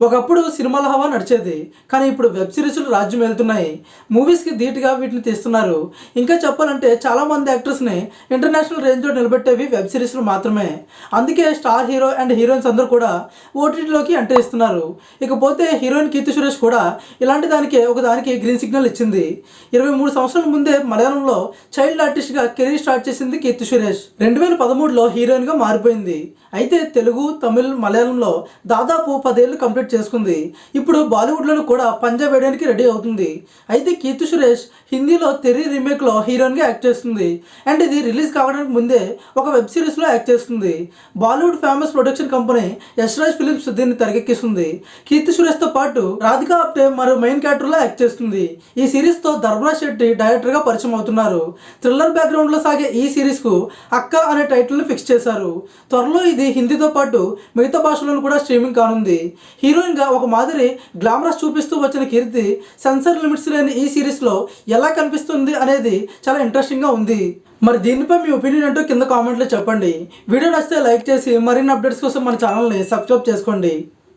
ఒకప్పుడు సినిమాల హవా నడిచేది కానీ ఇప్పుడు వెబ్ సిరీస్లు రాజ్యం వెళ్తున్నాయి. మూవీస్కి ధీటుగా వీటిని తీస్తున్నారు. ఇంకా చెప్పాలంటే చాలామంది యాక్టర్స్ని ఇంటర్నేషనల్ రేంజ్లో నిలబెట్టేవి వెబ్ సిరీస్లు మాత్రమే. అందుకే స్టార్ హీరో అండ్ హీరోయిన్స్ అందరూ కూడా ఓటీటీలోకి ఎంటర్ ఇస్తున్నారు. ఇకపోతే హీరోయిన్ కీర్తి సురేష్ కూడా ఇలాంటి దానికి ఒక దానికి గ్రీన్ సిగ్నల్ ఇచ్చింది. ఇరవై మూడు సంవత్సరాల ముందే మలయాళంలో చైల్డ్ ఆర్టిస్ట్గా కెరీర్ స్టార్ట్ చేసింది కీర్తి సురేష్. రెండు వేల పదమూడులో హీరోయిన్గా మారిపోయింది. అయితే తెలుగు తమిళ్ మలయాళంలో దాదాపు పదేళ్ళు కంప్లీట్ చేసుకుంది. ఇప్పుడు బాలీవుడ్లోనూ కూడా పంజాబ్ వేయడానికి రెడీ అవుతుంది. అయితే కీర్తి సురేష్ హిందీలో తెరి రీమేక్లో హీరోయిన్గా యాక్ట్ చేస్తుంది. అండ్ ఇది రిలీజ్ కావడానికి ముందే ఒక వెబ్ సిరీస్లో యాక్ట్ చేస్తుంది. Bollywood famous production company Yash Raj films దీన్ని తెరకెక్కిస్తుంది. కీర్తి సురేష్తో పాటు రాధికా ఆప్టే మరో మెయిన్ క్యారెక్టర్లో యాక్ట్ చేస్తుంది. ఈ సిరీస్తో ధర్మరాజ్ శెట్టి డైరెక్టర్గా పరిచయం అవుతున్నారు. థ్రిల్లర్ బ్యాక్గ్రౌండ్లో సాగే ఈ సిరీస్కు అక్క అనే టైటిల్ని ఫిక్స్ చేశారు. త్వరలో ఇది హిందీతో పాటు మిగతా భాషలను కూడా స్ట్రీమింగ్ కానుంది. హీరోయిన్గా ఒక మాదిరి గ్లామరస్ చూపిస్తూ వచ్చిన కీర్తి సెన్సర్ లిమిట్స్ లేని ఈ సిరీస్లో ఎలా కనిపిస్తుంది అనేది చాలా ఇంట్రెస్టింగ్గా ఉంది. మరి దీనిపై మీ ఒపీనియన్ ఏంటో కింద కామెంట్లో చెప్పండి. వీడియో నచ్చితే లైక్ చేసి మరిన్ని అప్డేట్స్ కోసం మన ఛానల్ని సబ్స్క్రైబ్ చేసుకోండి.